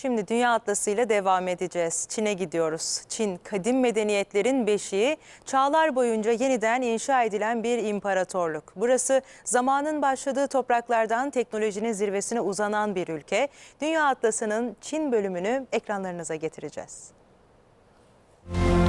Şimdi Dünya Atlası ile devam edeceğiz. Çin'e gidiyoruz. Çin, kadim medeniyetlerin beşiği, çağlar boyunca yeniden inşa edilen bir imparatorluk. Burası zamanın başladığı topraklardan teknolojinin zirvesine uzanan bir ülke. Dünya Atlası'nın Çin bölümünü ekranlarınıza getireceğiz. bin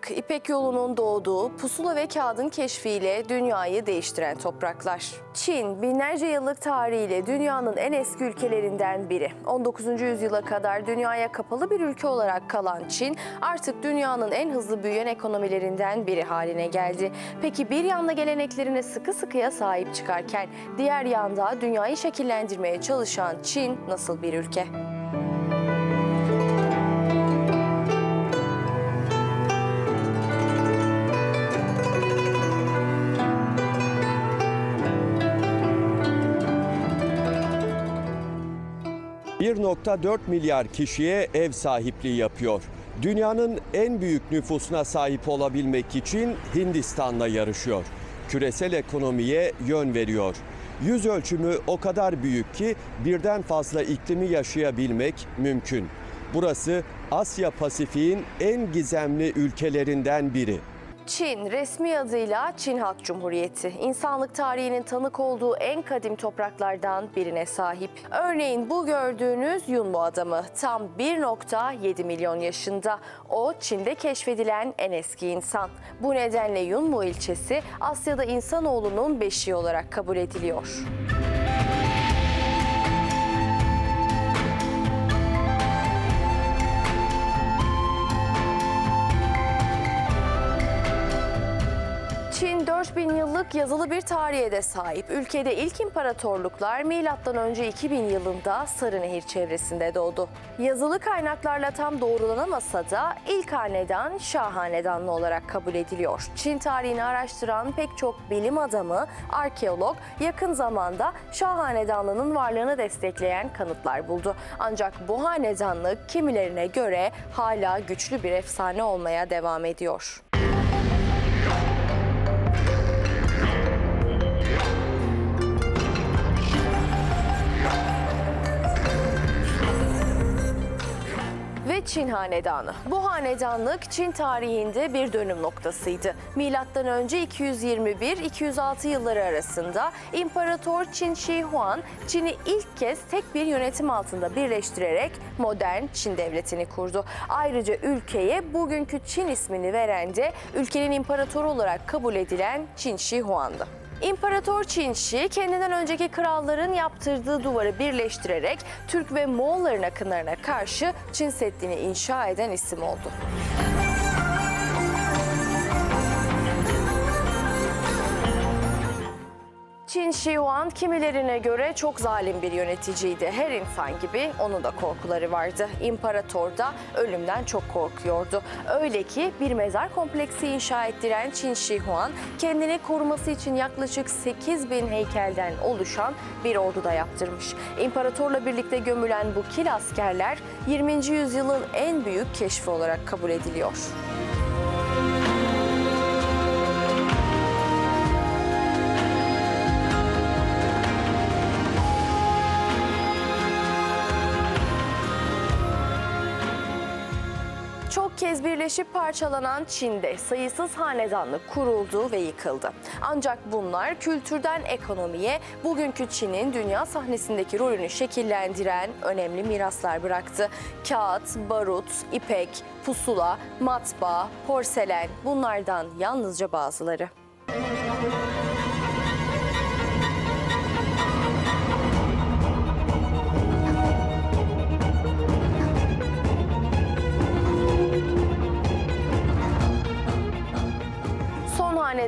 uygarlık, İpek yolunun doğduğu, pusula ve kağıdın keşfiyle dünyayı değiştiren topraklar. Çin, binlerce yıllık tarihiyle dünyanın en eski ülkelerinden biri. 19. yüzyıla kadar dünyaya kapalı bir ülke olarak kalan Çin, artık dünyanın en hızlı büyüyen ekonomilerinden biri haline geldi. Peki bir yanda geleneklerine sıkı sıkıya sahip çıkarken, diğer yanda dünyayı şekillendirmeye çalışan Çin nasıl bir ülke? 1.4 milyar kişiye ev sahipliği yapıyor. Dünyanın en büyük nüfusuna sahip olabilmek için Hindistan'la yarışıyor. Küresel ekonomiye yön veriyor. Yüz ölçümü o kadar büyük ki birden fazla iklimi yaşayabilmek mümkün. Burası Asya Pasifik'in en gizemli ülkelerinden biri. Çin resmi adıyla Çin Halk Cumhuriyeti. İnsanlık tarihinin tanık olduğu en kadim topraklardan birine sahip. Örneğin bu gördüğünüz Yunlu adamı tam 1.7 milyon yaşında. O Çin'de keşfedilen en eski insan. Bu nedenle Yunlu ilçesi Asya'da insanoğlunun beşiği olarak kabul ediliyor. Çin 4000 yıllık yazılı bir tarihe de sahip. Ülkede ilk imparatorluklar M.Ö. 2000 yılında Sarınehir çevresinde doğdu. Yazılı kaynaklarla tam doğrulanamasa da ilk hanedan Şah Hanedanlı olarak kabul ediliyor. Çin tarihini araştıran pek çok bilim adamı, arkeolog yakın zamanda Şah Hanedanlığı'nın varlığını destekleyen kanıtlar buldu. Ancak bu hanedanlık kimilerine göre hala güçlü bir efsane olmaya devam ediyor. Çin Hanedanı. Bu hanedanlık Çin tarihinde bir dönüm noktasıydı. Milattan önce 221-206 yılları arasında İmparator Çin Shi Huang Çin'i ilk kez tek bir yönetim altında birleştirerek modern Çin devletini kurdu. Ayrıca ülkeye bugünkü Çin ismini veren de ülkenin imparatoru olarak kabul edilen Çin Shi Huang'dı. İmparator Çinşi kendinden önceki kralların yaptırdığı duvarı birleştirerek Türk ve Moğolların akınlarına karşı Çin Seddi'ni inşa eden isim oldu. Çin Shi Huang kimilerine göre çok zalim bir yöneticiydi. Her insan gibi onun da korkuları vardı. İmparator da ölümden çok korkuyordu. Öyle ki bir mezar kompleksi inşa ettiren Çin Shi Huang kendini koruması için yaklaşık 8 bin heykelden oluşan bir ordu da yaptırmış. İmparatorla birlikte gömülen bu kil askerler 20. yüzyılın en büyük keşfi olarak kabul ediliyor. Kez birleşip parçalanan Çin'de sayısız hanedanlık kuruldu ve yıkıldı. Ancak bunlar kültürden ekonomiye bugünkü Çin'in dünya sahnesindeki rolünü şekillendiren önemli miraslar bıraktı. Kağıt, barut, ipek, pusula, matbaa, porselen bunlardan yalnızca bazıları. Son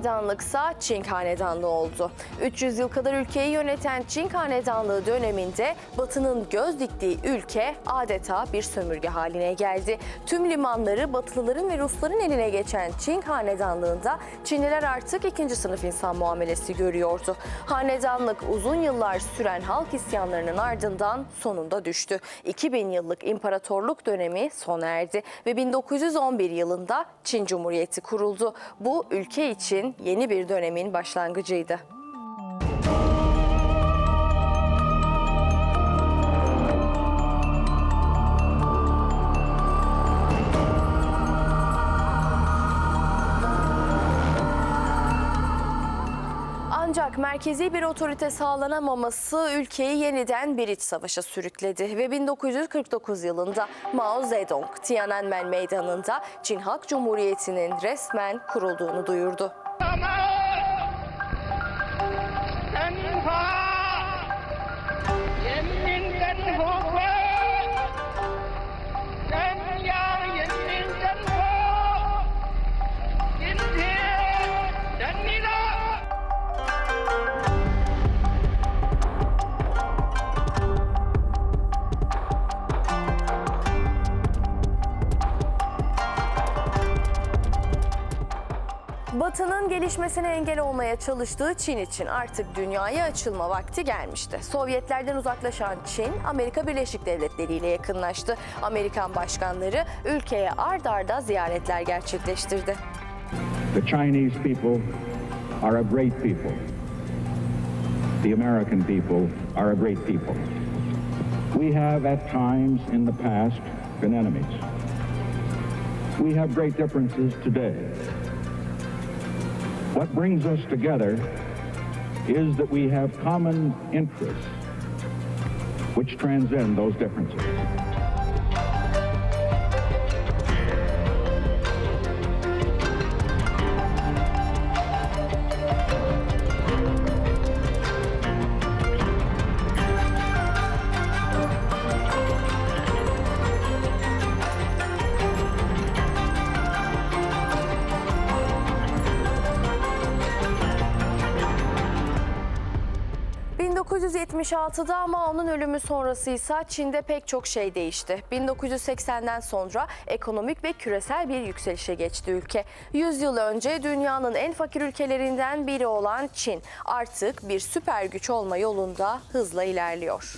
hanedanlıksa Çin hanedanlığı oldu. 300 yıl kadar ülkeyi yöneten Çin hanedanlığı döneminde Batı'nın göz diktiği ülke adeta bir sömürge haline geldi. Tüm limanları Batılıların ve Rusların eline geçen Çin hanedanlığında Çinliler artık ikinci sınıf insan muamelesi görüyordu. Hanedanlık uzun yıllar süren halk isyanlarının ardından sonunda düştü. 2000 yıllık imparatorluk dönemi sona erdi ve 1911 yılında Çin Cumhuriyeti kuruldu. Bu ülke için yeni bir dönemin başlangıcıydı. Ancak merkezi bir otorite sağlanamaması ülkeyi yeniden bir iç savaşa sürükledi ve 1949 yılında Mao Zedong Tiananmen Meydanı'nda Çin Halk Cumhuriyeti'nin resmen kurulduğunu duyurdu. 我们人民人民政府 gelişmesine engel olmaya çalıştığı Çin için artık dünyaya açılma vakti gelmişti. Sovyetlerden uzaklaşan Çin, Amerika Birleşik Devletleri ile yakınlaştı. Amerikan başkanları ülkeye ard arda ziyaretler gerçekleştirdi. The Chinese people are a great people. The American people are a great people. We have at times in the past been enemies. We have great differences today. What brings us together is that we have common interests which transcend those differences. ...1976'da Mao'nun ölümü sonrası ise Çin'de pek çok şey değişti. 1980'den sonra ekonomik ve küresel bir yükselişe geçti ülke. 100 yıl önce dünyanın en fakir ülkelerinden biri olan Çin... ...artık bir süper güç olma yolunda hızla ilerliyor.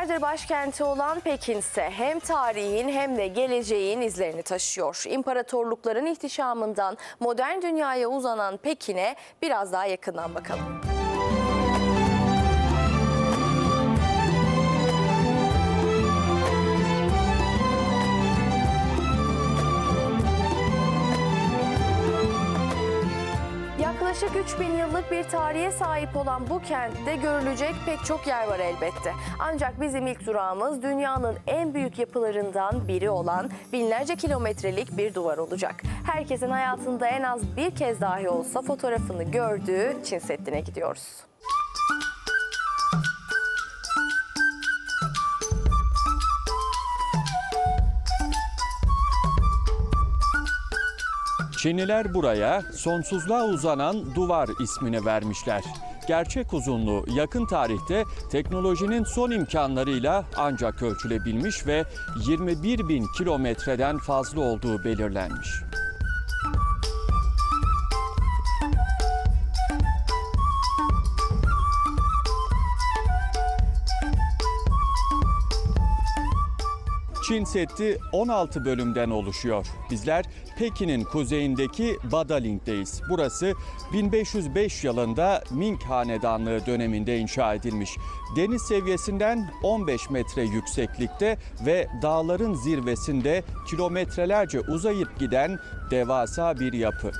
Çin'in yüzyıllardır başkenti olan Pekin ise hem tarihin hem de geleceğin izlerini taşıyor. İmparatorlukların ihtişamından modern dünyaya uzanan Pekin'e biraz daha yakından bakalım. Yaklaşık 3000 yıllık bir tarihe sahip olan bu kentte görülecek pek çok yer var elbette. Ancak bizim ilk durağımız dünyanın en büyük yapılarından biri olan binlerce kilometrelik bir duvar olacak. Herkesin hayatında en az bir kez dahi olsa fotoğrafını gördüğü Çin Seddi'ne gidiyoruz. Çinliler buraya sonsuzluğa uzanan duvar ismini vermişler. Gerçek uzunluğu yakın tarihte teknolojinin son imkanlarıyla ancak ölçülebilmiş ve 21 bin kilometreden fazla olduğu belirlenmiş. Çin Seddi 16 bölümden oluşuyor. Bizler Pekin'in kuzeyindeki Badaling'deyiz. Burası 1505 yılında Ming Hanedanlığı döneminde inşa edilmiş. Deniz seviyesinden 15 metre yükseklikte ve dağların zirvesinde kilometrelerce uzayıp giden devasa bir yapı.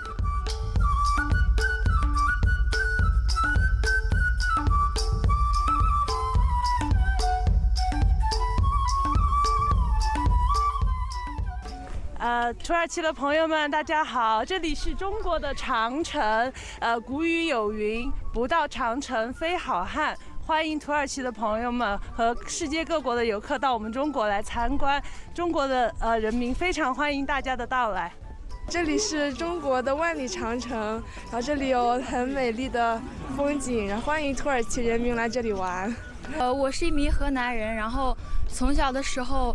呃，土耳其的朋友们，大家好，这里是中国的长城。呃，古语有云：“不到长城非好汉。”欢迎土耳其的朋友们和世界各国的游客到我们中国来参观。中国的呃人民非常欢迎大家的到来。这里是中国的万里长城，然后这里有很美丽的风景，然后欢迎土耳其人民来这里玩。呃，我是一名河南人，然后从小的时候，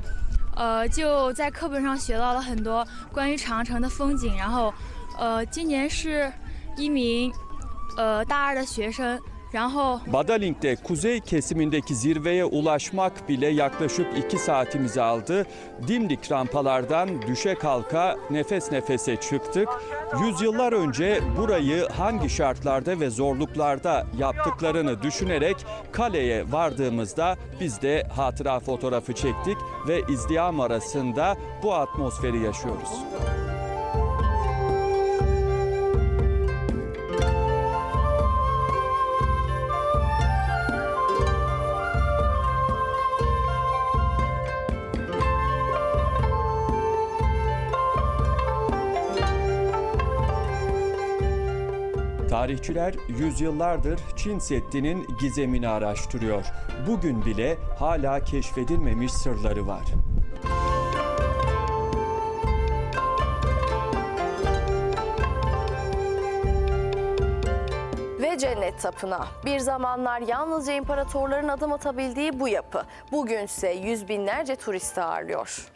呃，就在课本上学到了很多关于长城的风景，然后，呃，今年是一名呃大二的学生，然后 Badaling'de kuzey kesimindeki zirveye ulaşmak bile yaklaşık 2 saatimizi aldı. Dimdik rampalardan düşe kalka nefes nefese çıktık. Yüzyıllar önce burayı hangi şartlarda ve zorluklarda yaptıklarını düşünerek kaleye vardığımızda biz de hatıra fotoğrafı çektik ve izdiham arasında bu atmosferi yaşıyoruz. Tarihçiler yüzyıllardır Çin Seddi'nin gizemini araştırıyor. Bugün bile hala keşfedilmemiş sırları var. Ve Cennet Tapınağı. Bir zamanlar yalnızca imparatorların adım atabildiği bu yapı. Bugünse yüz binlerce turist ağırlıyor.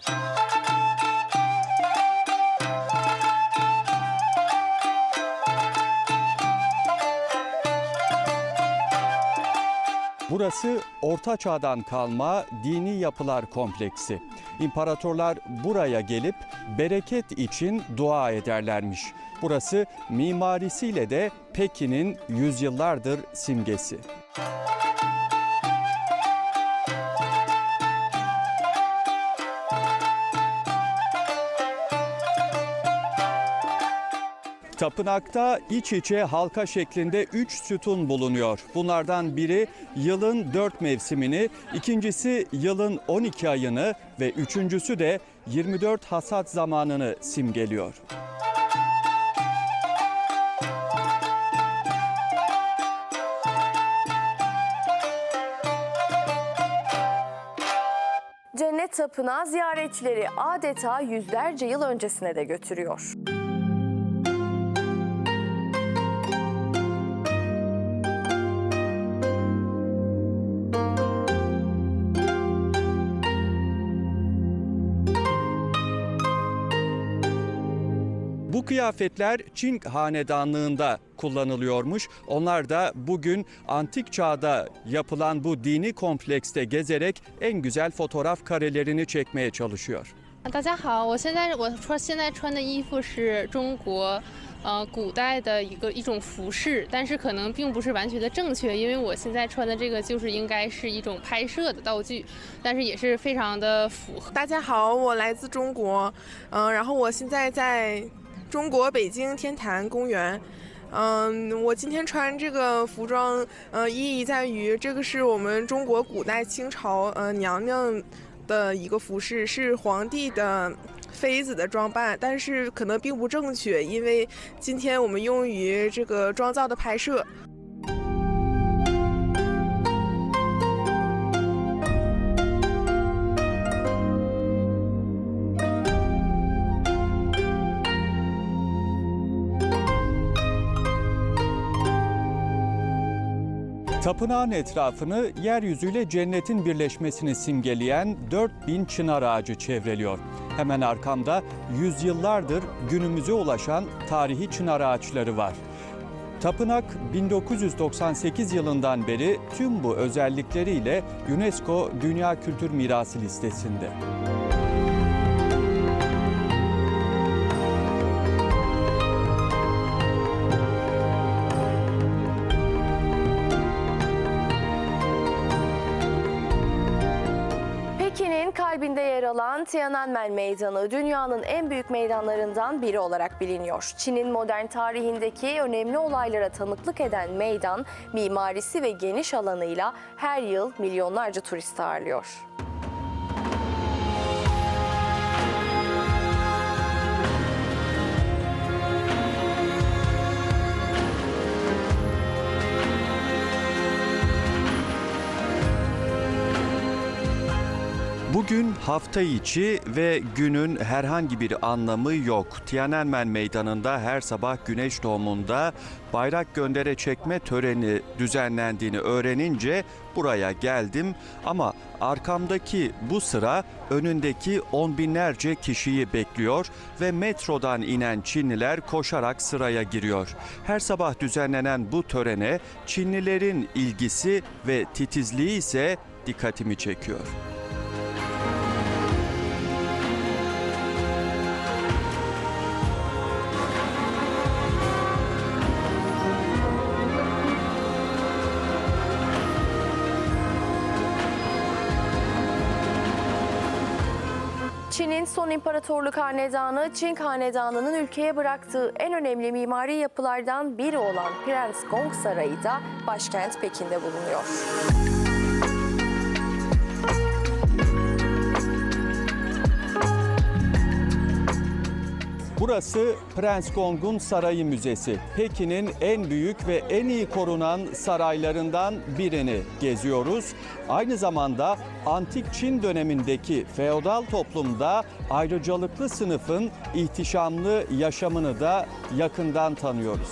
Burası Orta Çağ'dan kalma dini yapılar kompleksi. İmparatorlar buraya gelip bereket için dua ederlermiş. Burası mimarisiyle de Pekin'in yüzyıllardır simgesi. Tapınakta iç içe halka şeklinde 3 sütun bulunuyor. Bunlardan biri yılın 4 mevsimini, ikincisi yılın 12 ayını ve üçüncüsü de 24 hasat zamanını simgeliyor. Cennet Tapınağı ziyaretçileri adeta yüzlerce yıl öncesine de götürüyor. kıyafetler Çin hanedanlığında kullanılıyormuş. Onlar da bugün antik çağda yapılan bu dini komplekste gezerek en güzel fotoğraf karelerini çekmeye çalışıyor. 大家好，我现在我穿现在穿的衣服是中国呃古代的一个一种服饰，但是可能并不是完全的正确，因为我现在穿的这个就是应该是一种拍摄的道具，但是也是非常的符合。大家好，我来自中国，嗯、然后我现在在 中国北京天坛公园。嗯，我今天穿这个服装，呃，意义在于这个是我们中国古代清朝呃娘娘的一个服饰，是皇帝的妃子的装扮，但是可能并不正确，因为今天我们用于这个妆造的拍摄。Tapınağın etrafını yeryüzüyle cennetin birleşmesini simgeleyen 4000 çınar ağacı çevreliyor. Hemen arkamda yüzyıllardır günümüze ulaşan tarihi çınar ağaçları var. Tapınak 1998 yılından beri tüm bu özellikleriyle UNESCO Dünya Kültür Mirası listesinde. Kalbinde yer alan Tiananmen Meydanı dünyanın en büyük meydanlarından biri olarak biliniyor. Çin'in modern tarihindeki önemli olaylara tanıklık eden meydan, mimarisi ve geniş alanıyla her yıl milyonlarca turist ağırlıyor. Bugün hafta içi ve günün herhangi bir anlamı yok. Tiananmen Meydanı'nda her sabah güneş doğumunda bayrak göndere çekme töreni düzenlendiğini öğrenince buraya geldim. Ama arkamdaki bu sıra önündeki on binlerce kişiyi bekliyor ve metrodan inen Çinliler koşarak sıraya giriyor. Her sabah düzenlenen bu törene Çinlilerin ilgisi ve titizliği ise dikkatimi çekiyor. Son imparatorluk hanedanı Çin hanedanının ülkeye bıraktığı en önemli mimari yapılardan biri olan Prens Gong Sarayı da başkent Pekin'de bulunuyor. Burası Prens Gong'un Sarayı Müzesi. Pekin'in en büyük ve en iyi korunan saraylarından birini geziyoruz. Aynı zamanda antik Çin dönemindeki feodal toplumda ayrıcalıklı sınıfın ihtişamlı yaşamını da yakından tanıyoruz.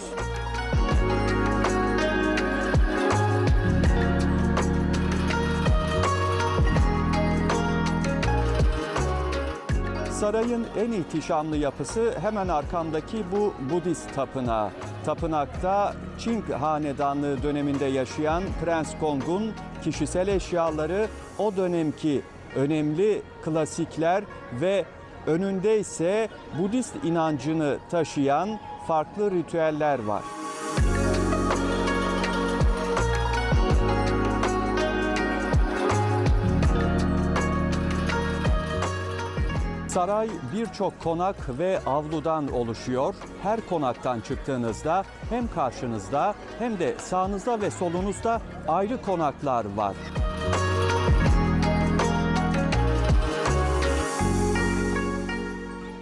Sarayın en ihtişamlı yapısı hemen arkamdaki bu Budist tapınağı. Tapınakta Çin hanedanlığı döneminde yaşayan Prens Gong'un kişisel eşyaları, o dönemki önemli klasikler ve önünde ise Budist inancını taşıyan farklı ritüeller var. Saray birçok konak ve avludan oluşuyor. Her konaktan çıktığınızda hem karşınızda hem de sağınızda ve solunuzda ayrı konaklar var.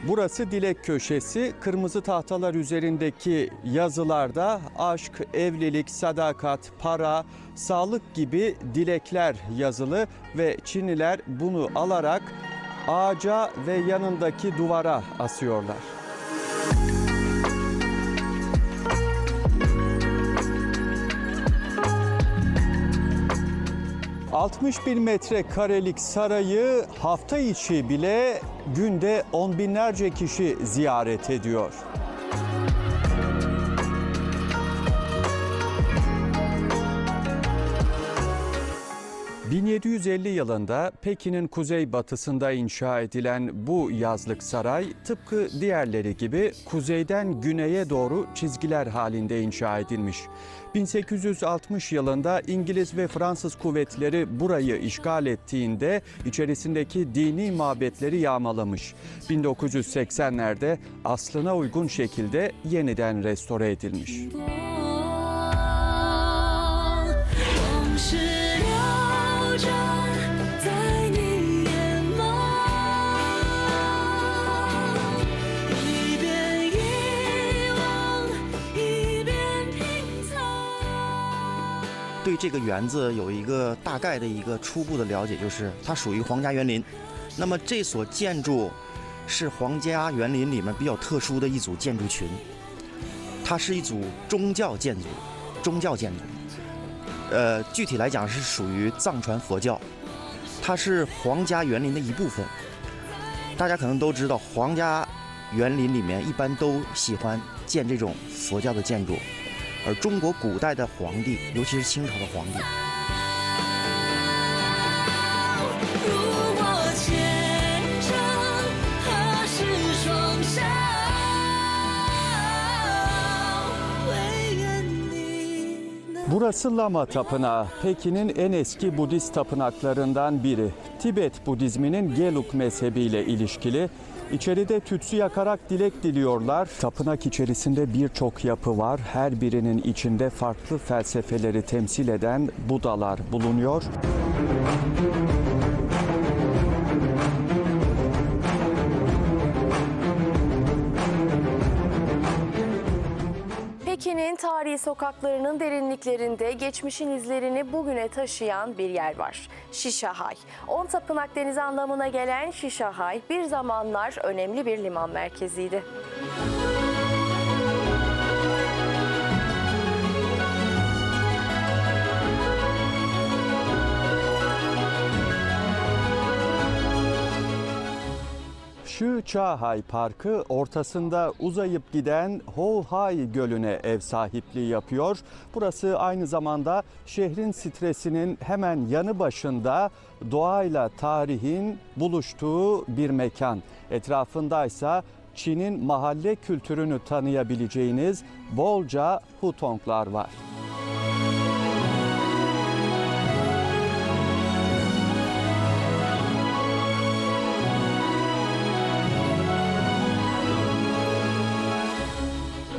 Burası Dilek Köşesi. Kırmızı tahtalar üzerindeki yazılarda aşk, evlilik, sadakat, para, sağlık gibi dilekler yazılı ve Çinliler bunu alarak ağaca ve yanındaki duvara asıyorlar. ...61 metrekarelik sarayı hafta içi bile günde on binlerce kişi ziyaret ediyor. 1750 yılında Pekin'in kuzeybatısında inşa edilen bu yazlık saray tıpkı diğerleri gibi kuzeyden güneye doğru çizgiler halinde inşa edilmiş. 1860 yılında İngiliz ve Fransız kuvvetleri burayı işgal ettiğinde içerisindeki dini mabetleri yağmalamış. 1980'lerde aslına uygun şekilde yeniden restore edilmiş. 往对这个园子有一个大概的一个初步的了解，就是它属于皇家园林。那么这所建筑是皇家园林里面比较特殊的一组建筑群，它是一组宗教建筑，宗教建筑。呃，具体来讲是属于藏传佛教，它是皇家园林的一部分。大家可能都知道，皇家园林里面一般都喜欢建这种佛教的建筑，而中国古代的皇帝，尤其是清朝的皇帝，如我虔诚，何时双手？唯愿你能。 Burası Lama Tapınağı. Pekin'in en eski Budist tapınaklarından biri. Tibet Budizminin Gelug mezhebiyle ilişkili. İçeride tütsü yakarak dilek diliyorlar. Tapınak içerisinde birçok yapı var. Her birinin içinde farklı felsefeleri temsil eden Budalar bulunuyor. Pekin'in tarihi sokaklarının derinliklerinde geçmişin izlerini bugüne taşıyan bir yer var. Şişahay. On tapınak denizi anlamına gelen Şişahay bir zamanlar önemli bir liman merkeziydi. Şu Çahay Parkı ortasında uzayıp giden Hohai Gölü'ne ev sahipliği yapıyor. Burası aynı zamanda şehrin stresinin hemen yanı başında doğayla tarihin buluştuğu bir mekan. Etrafındaysa Çin'in mahalle kültürünü tanıyabileceğiniz bolca hutonglar var.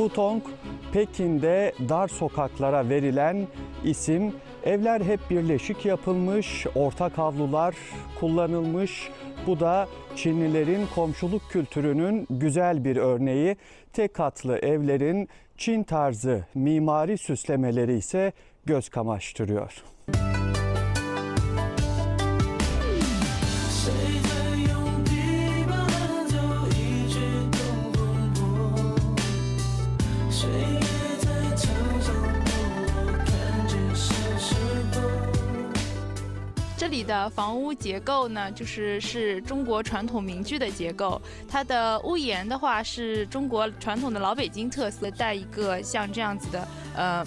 Hutong, Pekin'de dar sokaklara verilen isim. Evler hep birleşik yapılmış, ortak avlular kullanılmış. Bu da Çinlilerin komşuluk kültürünün güzel bir örneği. Tek katlı evlerin Çin tarzı mimari süslemeleri ise göz kamaştırıyor. 谁这里的房屋结构呢，就是是中国传统民居的结构。它的屋檐的话是中国传统的老北京特色，带一个像这样子的呃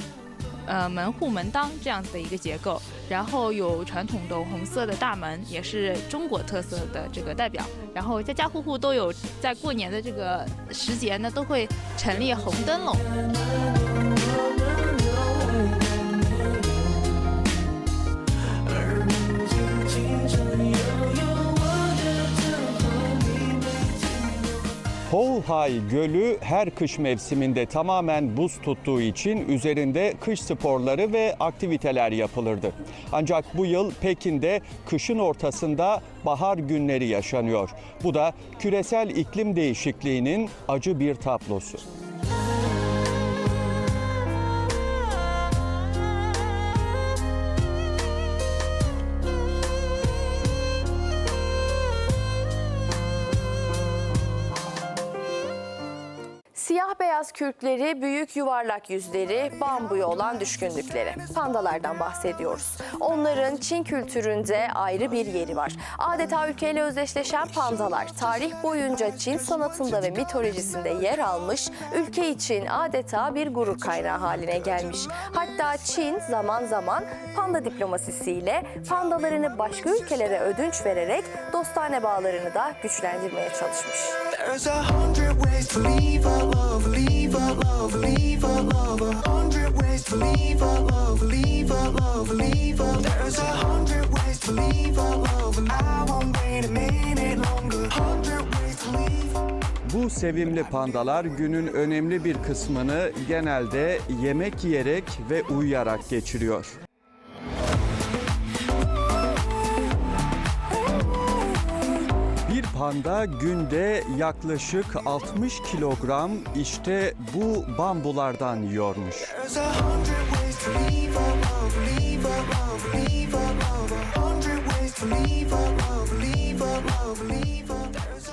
呃门户门当这样子的一个结构。然后有传统的红色的大门，也是中国特色的这个代表。然后家家户户都有在过年的这个时节呢，都会陈列红灯笼。过。Hohai Gölü her kış mevsiminde tamamen buz tuttuğu için üzerinde kış sporları ve aktiviteler yapılırdı. Ancak bu yıl Pekin'de kışın ortasında bahar günleri yaşanıyor. Bu da küresel iklim değişikliğinin acı bir tablosu. Beyaz kürkleri, büyük yuvarlak yüzleri, bambuya olan düşkünlükleri. Pandalardan bahsediyoruz. Onların Çin kültüründe ayrı bir yeri var. Adeta ülkeyle özdeşleşen pandalar tarih boyunca Çin sanatında ve mitolojisinde yer almış, ülke için adeta bir gurur kaynağı haline gelmiş. Hatta Çin zaman zaman panda diplomasisiyle pandalarını başka ülkelere ödünç vererek dostane bağlarını da güçlendirmeye çalışmış. There's a hundred ways to leave our love, leave our love, leave our love. A hundred ways to leave our love, leave our love, leave our. There's a hundred ways to leave our love, and I won't wait a minute longer. Hundred ways to leave. Bu sevimli pandalar günün önemli bir kısmını genelde yemek yiyerek ve uyuyarak geçiriyor. Panda günde yaklaşık 60 kilogram işte bu bambulardan yiyormuş.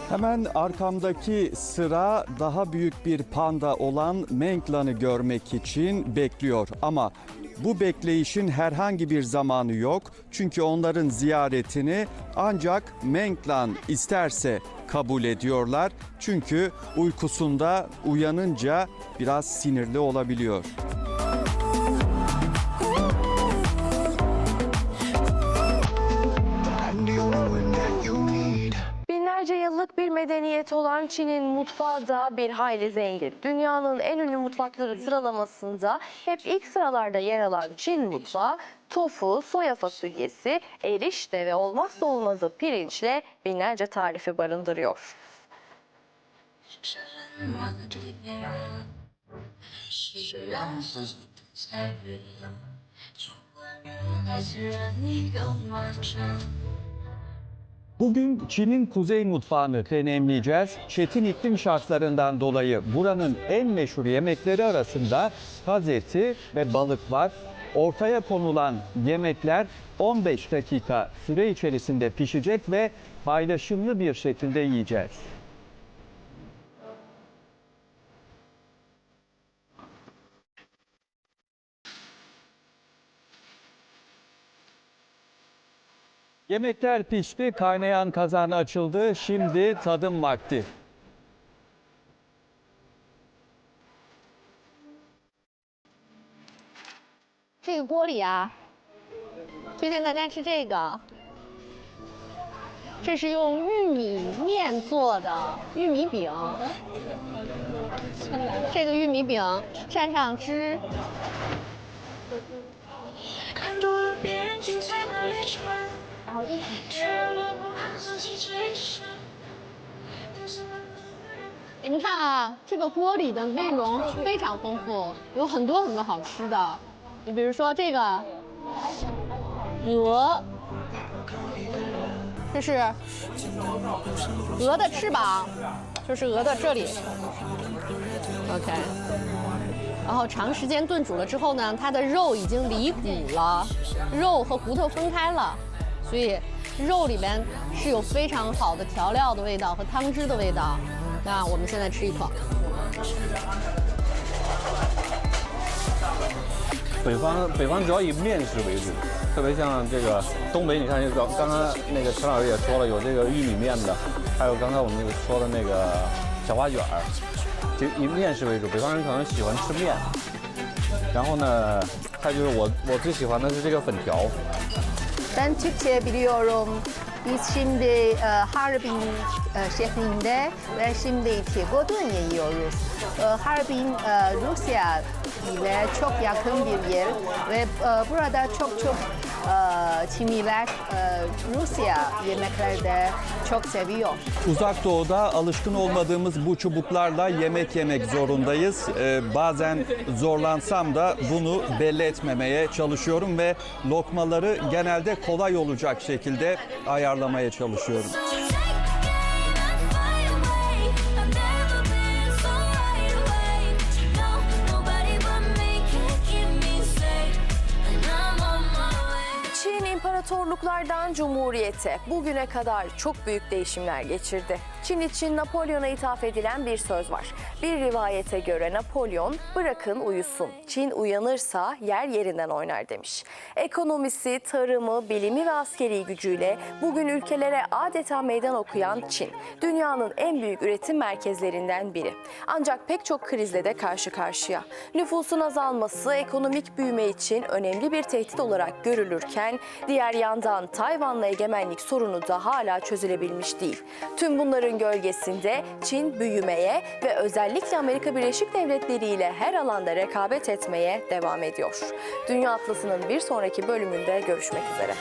Hemen arkamdaki sıra daha büyük bir panda olan Menglan'ı görmek için bekliyor. Ama bu bekleyişin herhangi bir zamanı yok. Çünkü onların ziyaretini ancak Menglan isterse kabul ediyorlar. Çünkü uykusunda uyanınca biraz sinirli olabiliyor. Binlerce yıllık bir medeniyet olan Çin'in mutfağı da bir hayli zengin. Dünyanın en ünlü mutfakları sıralamasında hep ilk sıralarda yer alan Çin mutfağı tofu, soya fasulyesi, erişte ve olmazsa olmazı pirinçle binlerce tarifi barındırıyor. Bugün Çin'in kuzey mutfağını deneyimleyeceğiz. Çetin iklim şartlarından dolayı buranın en meşhur yemekleri arasında kaz eti ve balık var. Ortaya konulan yemekler 15 dakika süre içerisinde pişecek ve paylaşımlı bir şekilde yiyeceğiz. Yemekler pişti, kaynayan kazan açıldı. Şimdi tadım vakti. 这个锅里啊，推荐大家吃这个，这是用玉米面做的玉米饼。这个玉米饼蘸上汁，然后一起吃。你看啊，这个锅里的内容非常丰富，有很多很多好吃的。你比如说这个鹅，这是鹅的翅膀，就是鹅的这里。OK，然后长时间炖煮了之后呢，它的肉已经离骨了，肉和骨头分开了，所以肉里面是有非常好的调料的味道和汤汁的味道。那我们现在吃一口。北方北方主要以面食为主，特别像这个东北，你看，刚刚刚那个陈老师也说了，有这个玉米面的，还有刚才我们说的那个小花卷儿，就以面食为主。北方人可能喜欢吃面，然后呢，还有就是我我最喜欢的是这个粉条。Ben Türkçe biliyorum. Biz şimdi e, Harbin e, şehrinde ve şimdi Tegodun yiyoruz. E, Harbin e, Rusya ile çok yakın bir yer ve e, burada çok çok Çinliler e, Rusya yemekleri de çok seviyor. Uzak Doğu'da alışkın olmadığımız bu çubuklarla yemek yemek zorundayız. Ee, bazen zorlansam da bunu belli etmemeye çalışıyorum ve lokmaları genelde kolay olacak şekilde ayarlamaya çalışıyorum. İmparatorluklardan cumhuriyete bugüne kadar çok büyük değişimler geçirdi. Çin için Napolyon'a ithaf edilen bir söz var. Bir rivayete göre Napolyon bırakın uyusun. Çin uyanırsa yer yerinden oynar demiş. Ekonomisi, tarımı, bilimi ve askeri gücüyle bugün ülkelere adeta meydan okuyan Çin, dünyanın en büyük üretim merkezlerinden biri. Ancak pek çok krizle de karşı karşıya. Nüfusun azalması ekonomik büyüme için önemli bir tehdit olarak görülürken diğer yandan Tayvan'la egemenlik sorunu da hala çözülebilmiş değil. Tüm bunların gölgesinde Çin büyümeye ve özellikle Amerika Birleşik Devletleri ile her alanda rekabet etmeye devam ediyor. Dünya Atlası'nın bir sonraki bölümünde görüşmek üzere.